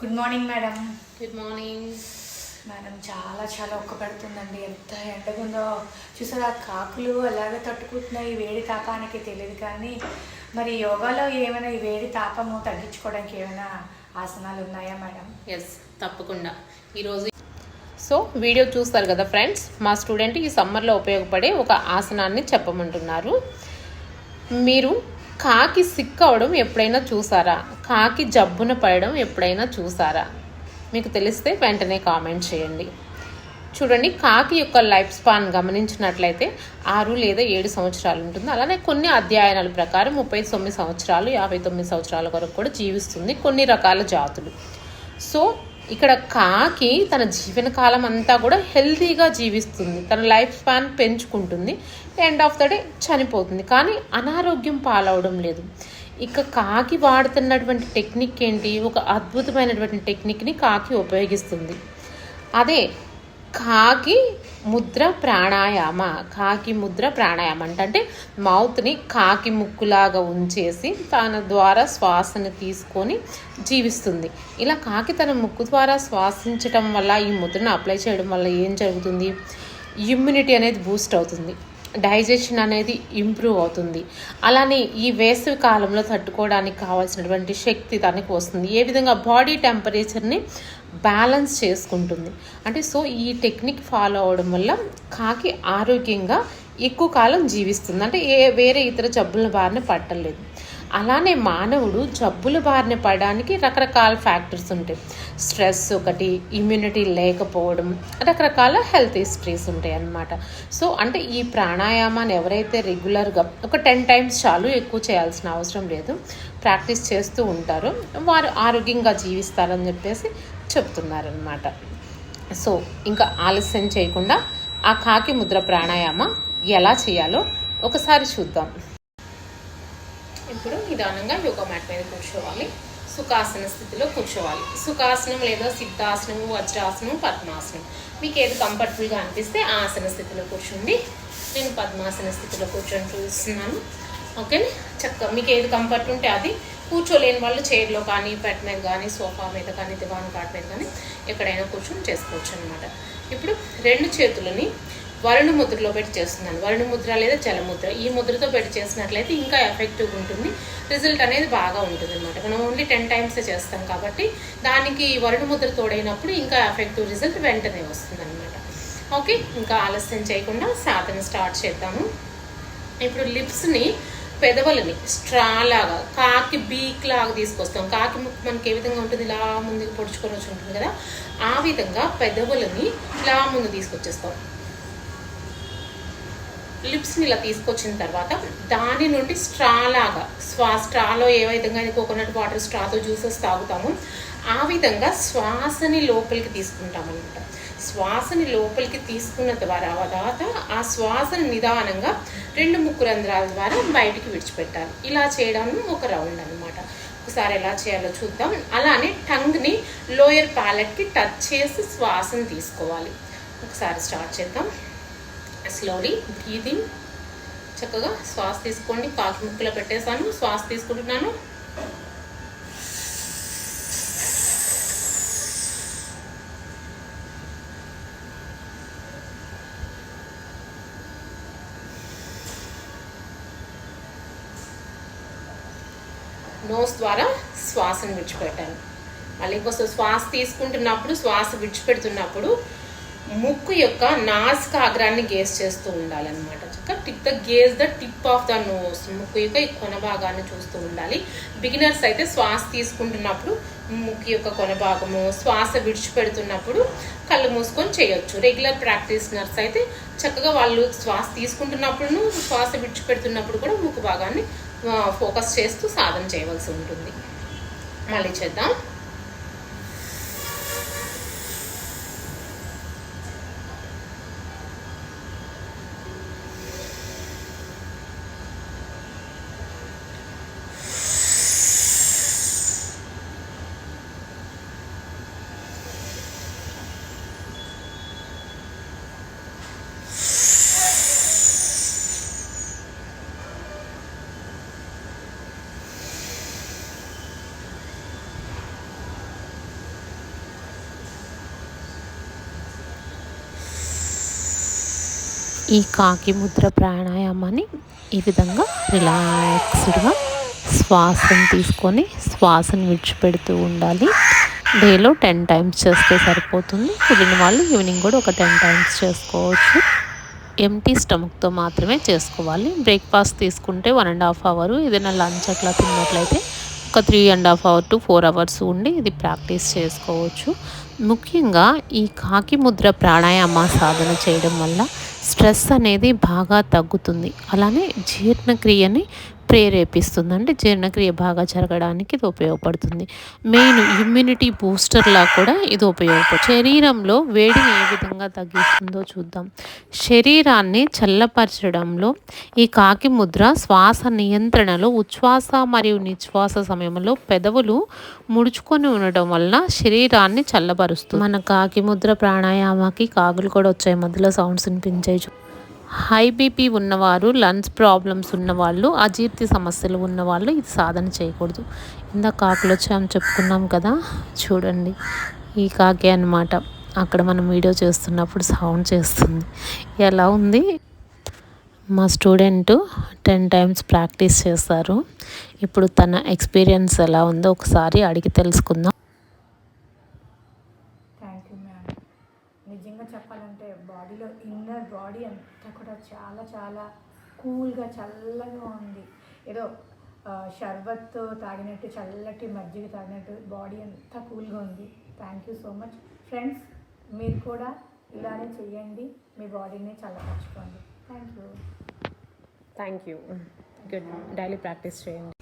Good morning madam good morning madam చాలా చాలా ఒక్క పెడుతుందండి ఎంత ఎండగుందో. చూసారా కాకులు అలాగే తట్టుకుంటున్నాయి. ఈ వేడి తాపానికి తెలియదు కానీ మరి యోగాలో ఏమైనా ఈ వేడి తాపము తగ్గించుకోవడానికి ఏమైనా ఆసనాలు ఉన్నాయా మేడం ఎస్ తప్పకుండా. ఈరోజు సో వీడియో చూస్తారు కదా ఫ్రెండ్స్ మా స్టూడెంట్ ఈ సమ్మర్లో ఉపయోగపడే ఒక ఆసనాన్ని చెప్పమంటున్నారు. మీరు కాకి సిక్ అవడం ఎప్పుడైనా చూసారా? కాకి జబ్బున పడడం ఎప్పుడైనా చూసారా? మీకు తెలిస్తే వెంటనే కామెంట్ చేయండి. చూడండి కాకి యొక్క లైఫ్ స్పాన్ గమనించినట్లయితే ఆరు లేదా ఏడు సంవత్సరాలు ఉంటుంది. అలానే కొన్ని అధ్యయనాల ప్రకారం ముప్పై తొమ్మిది సంవత్సరాలు యాభై తొమ్మిది సంవత్సరాల వరకు కూడా జీవిస్తుంది కొన్ని రకాల జాతులు. సో ఇక్కడ కాకి తన జీవనకాలం అంతా కూడా హెల్తీగా జీవిస్తుంది. తన లైఫ్ స్పాన్ పెంచుకుంటుంది. ఎండ్ ఆఫ్ ద డే చనిపోతుంది. కానీ అనారోగ్యం పాలవడం లేదు. ఇక కాకి వాడుతున్నటువంటి టెక్నిక్ ఏంటి? ఒక అద్భుతమైనటువంటి టెక్నిక్ని కాకి ఉపయోగిస్తుంది. అదే కాకి ముద్ర ప్రాణాయామ కాకి ముద్ర ప్రాణాయామ అంటే. మౌత్ని కాకి ముక్కులాగా ఉంచేసి తన ద్వారా శ్వాసను తీసుకొని జీవిస్తుంది. ఇలా కాకి తన ముక్కు ద్వారా శ్వాసించటం వల్ల ఈ ముద్రను అప్లై చేయడం వల్ల ఏం జరుగుతుంది? ఇమ్యూనిటీ అనేది బూస్ట్ అవుతుంది. డైజెషన్ అనేది ఇంప్రూవ్ అవుతుంది. అలానే ఈ వేసవి కాలంలో తట్టుకోవడానికి కావాల్సినటువంటి శక్తి తనకి వస్తుంది. ఏ విధంగా బాడీ టెంపరేచర్ని బ్యాలెన్స్ చేసుకుంటుంది. అంటే సో ఈ టెక్నిక్ ఫాలో అవడం వల్ల కాకి ఆరోగ్యంగా ఎక్కువ కాలం జీవిస్తుంది. అంటే ఏ వేరే ఇతర జబ్బుల బారిన పట్టలేదు. అలానే మానవుడు జబ్బుల బారిన పడడానికి రకరకాల ఫ్యాక్టర్స్ ఉంటాయి. స్ట్రెస్ ఒకటి ఇమ్యూనిటీ లేకపోవడం రకరకాల హెల్త్ హిస్టరీస్ ఉంటాయి అన్నమాట. సో అంటే ఈ ప్రాణాయామాన్ని ఎవరైతే రెగ్యులర్గా ఒక టెన్ టైమ్స్ చాలు ఎక్కువ చేయాల్సిన అవసరం లేదు. ప్రాక్టీస్ చేస్తూ ఉంటారు. వారు ఆరోగ్యంగా జీవిస్తారని చెప్పేసి చెప్తున్నారనమాట సో ఇంకా ఆలస్యం చేయకుండా ఆ కాకి ముద్ర ప్రాణాయామ ఎలా చేయాలో ఒకసారి చూద్దాం. ఇప్పుడు నిదానంగా యోగా మ్యాట్ మీద కూర్చోవాలి. సుఖాసన స్థితిలో కూర్చోవాలి. సుఖాసనం లేదా సిద్ధాసనం వజ్రాసనం పద్మాసనం. మీకు ఏది కంఫర్టబుల్గా అనిపిస్తే ఆసన స్థితిలో కూర్చోండి. నేను పద్మాసన స్థితిలో కూర్చొని చూస్తున్నాను. ఓకే? చక్కగా మీకు ఏది కంఫర్ట్ ఉంటే అది. కూర్చోలేని వాళ్ళు చైర్లో కానీ బెడ్ మీద కానీ సోఫా మీద కానీ దివాన్ కాట్ మీద కానీ ఎక్కడైనా కూర్చొని చేసుకోవచ్చు అనమాట ఇప్పుడు రెండు చేతులని వరుణ ముద్రలో పెట్టి చేస్తున్నాను వరుణ ముద్ర లేదా జలముద్ర ఈ ముద్రతో పెట్టి చేసినట్లయితే ఇంకా ఎఫెక్టివ్గా ఉంటుంది. రిజల్ట్ అనేది బాగా ఉంటుంది అనమాట మనం ఓన్లీ టెన్ టైమ్స్ చేస్తాం కాబట్టి దానికి వరుణ ముద్ర తోడైనప్పుడు ఇంకా ఎఫెక్టివ్ రిజల్ట్ వెంటనే వస్తుంది అనమాట ఓకే ఇంకా ఆలస్యం చేయకుండా సాధన స్టార్ట్ చేద్దాము. ఇప్పుడు లిప్స్ని పెదవులని స్ట్రా లాగా కాకి బీక్ లాగా తీసుకొస్తాం. కాకి ముక్కు మనకి ఏ విధంగా ఉంటుంది? ఇలా ముందుకు పొడుచుకొని వచ్చి ఉంటుంది కదా? ఆ విధంగా పెదవులని ఇలా ముందు తీసుకొచ్చేస్తాం. లిప్స్ని ఇలా తీసుకొచ్చిన తర్వాత దాని నుండి స్ట్రా లాగా స్వా స్ట్రాలో ఏ విధంగా కోకోనట్ వాటర్ స్ట్రాతో జ్యూసెస్ తాగుతామో ఆ విధంగా శ్వాసని లోపలికి తీసుకుంటాం అనమాట శ్వాసని లోపలికి తీసుకున్న ద్వారా తర్వాత ఆ శ్వాసను నిదానంగా రెండు ముక్కు రంధ్రాల ద్వారా బయటికి విడిచిపెట్టాలి. ఇలా చేయడం ఒక రౌండ్ అనమాట ఒకసారి ఎలా చేయాలో చూద్దాం. అలానే టంగ్ని లోయర్ ప్యాలెట్కి టచ్ చేసి శ్వాసను తీసుకోవాలి. ఒకసారి స్టార్ట్ చేద్దాం. స్లోలీ బ్రీదింగ్ చక్కగా శ్వాస తీసుకోండి. కాకి ముక్కులో పెట్టేశాను. శ్వాస తీసుకుంటున్నాను. నోస్ ద్వారా శ్వాసను విడిచిపెట్టాను. మళ్ళీ ఇంకోసం శ్వాస తీసుకుంటున్నప్పుడు శ్వాస విడిచిపెడుతున్నప్పుడు ముక్కు యొక్క నాసిక అగ్రాన్ని గేస్ చేస్తూ ఉండాలన్నమాట చక్క tip the gaze the tip of the nose ముక్కు యొక్క ఈ కొన భాగాన్ని చూస్తూ ఉండాలి. బిగినర్స్ అయితే శ్వాస తీసుకుంటున్నప్పుడు ముక్కు యొక్క కొన భాగము శ్వాస విడిచిపెడుతున్నప్పుడు కళ్ళు మూసుకొని చేయొచ్చు. రెగ్యులర్ ప్రాక్టీస్నర్స్ అయితే చక్కగా వాళ్ళు శ్వాస తీసుకుంటున్నప్పుడు శ్వాస విడిచిపెడుతున్నప్పుడు కూడా ముక్కు భాగాన్ని ఫోకస్ చేస్తూ సాధన చేయవలసి ఉంటుంది. మళ్ళీ చేద్దాం. ఈ కాకి ముద్ర ప్రాణాయామాన్ని ఈ విధంగా రిలాక్స్డ్గా శ్వాసను తీసుకొని శ్వాసను విడిచిపెడుతూ ఉండాలి. డేలో టెన్ టైమ్స్ చేస్తే సరిపోతుంది. కుదిరిన వాళ్ళు ఈవినింగ్ కూడా ఒక టెన్ టైమ్స్ చేసుకోవచ్చు. ఎంటీ స్టమక్తో మాత్రమే చేసుకోవాలి. బ్రేక్ఫాస్ట్ తీసుకుంటే వన్ అండ్ హాఫ్ అవర్. ఏదైనా లంచ్ అట్లా తిన్నట్లయితే ఒక three and half hour to four hours ఉండి ఇది ప్రాక్టీస్ చేసుకోవచ్చు. ముఖ్యంగా ఈ కాకి ముద్ర ప్రాణాయామ సాధన చేయడం వల్ల స్ట్రెస్ అనేది బాగా తగ్గుతుంది. అలానే జీర్ణక్రియని ప్రేరేపిస్తుందంటే జీర్ణక్రియ బాగా జరగడానికి ఇది ఉపయోగపడుతుంది. మెయిన్ ఇమ్యూనిటీ బూస్టర్లా కూడా ఇది ఉపయోగపడుతుంది శరీరంలో వేడిని ఏ విధంగా తగ్గిస్తుందో చూద్దాం. శరీరాన్ని చల్లపరచడంలో ఈ కాకి ముద్ర శ్వాస నియంత్రణలో ఉచ్ఛ్వాస మరియు నిశ్వాస సమయంలో పెదవులు ముడుచుకొని ఉండడం వల్ల శరీరాన్ని చల్లబరుస్తుంది. మన కాకి ముద్ర ప్రాణాయామకి కాకులు కూడా వచ్చాయి. మధ్యలో సౌండ్స్ వినిపించాయి హై బీపీ ఉన్నవారు లంగ్స్ ప్రాబ్లమ్స్ ఉన్నవాళ్ళు అజీర్తి సమస్యలు ఉన్నవాళ్ళు ఇది సాధన చేయకూడదు. ఇందాక కాకులు వచ్చామని చెప్పుకున్నాం కదా చూడండి. ఈ కాకే అన్నమాట. అక్కడ మనం వీడియో చేస్తున్నప్పుడు సౌండ్ చేస్తుంది. ఎలా ఉంది? మా స్టూడెంట్ టెన్ టైమ్స్ ప్రాక్టీస్ చేస్తారు ఇప్పుడు తన ఎక్స్పీరియన్స్ ఎలా ఉందో ఒకసారి అడిగి తెలుసుకుందాం. నిజంగా చెప్పాలంటే బాడీలో ఇన్నర్ బాడీ అంతా కూడా చాలా చాలా కూల్గా చల్లగా ఉంది. ఏదో షర్బత్ తాగినట్టు చల్లటి మజ్జిగ తాగినట్టు బాడీ అంతా కూల్గా ఉంది. Thank you so much friends మీరు కూడా ఇలానే చేయండి మీ బాడీని చల్లపరచుకోండి. Thank you thank you good daily practice చేయండి.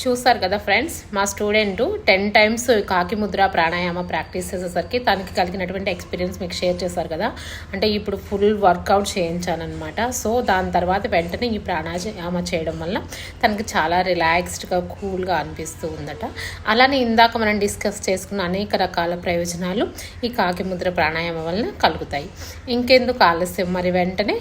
చూసారు కదా ఫ్రెండ్స్ మా స్టూడెంట్ టెన్ టైమ్స్ కాకి ముద్ర ప్రాణాయామ ప్రాక్టీస్ చేసేసరికి తనకి కలిగినటువంటి ఎక్స్పీరియన్స్ మీకు షేర్ చేశారు కదా. అంటే ఇప్పుడు ఫుల్ వర్కౌట్ చేయించానమాట సో దాని తర్వాత వెంటనే ఈ ప్రాణాయామ చేయడం వల్ల తనకి చాలా రిలాక్స్డ్గా కూల్గా అనిపిస్తూ ఉందట. అలానే ఇందాక మనం డిస్కస్ చేసుకున్న అనేక రకాల ప్రయోజనాలు ఈ కాకి ముద్ర ప్రాణాయామం వలన కలుగుతాయి. ఇంకెందుకు ఆలస్యం? మరి వెంటనే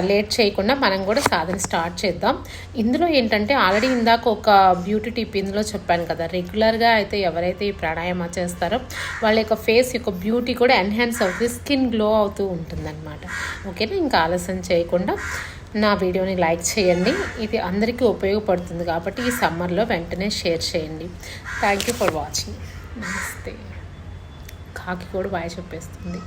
లేట్ చేయకుండా మనం కూడా సాధన స్టార్ట్ చేద్దాం. ఇందులో ఏంటంటే ఆల్రెడీ ఇందాక ఒక బ్యూటీ టిప్ ఇందులో చెప్పాను కదా. రెగ్యులర్గా అయితే ఎవరైతే ఈ ప్రాణాయామ చేస్తారో వాళ్ళ యొక్క ఫేస్ యొక్క బ్యూటీ కూడా ఎన్హాన్స్ అవుతుంది స్కిన్ గ్లో అవుతూ ఉంటుందన్నమాట. ఓకేనా ఇంకా ఆలస్యం చేయకుండా నా వీడియోని లైక్ చేయండి. ఇది అందరికీ ఉపయోగపడుతుంది కాబట్టి ఈ సమ్మర్లో వెంటనే షేర్ చేయండి. థ్యాంక్ యూ ఫర్ వాచింగ్ నమస్తే. కాకి కూడా బాగా చెప్పేస్తుంది.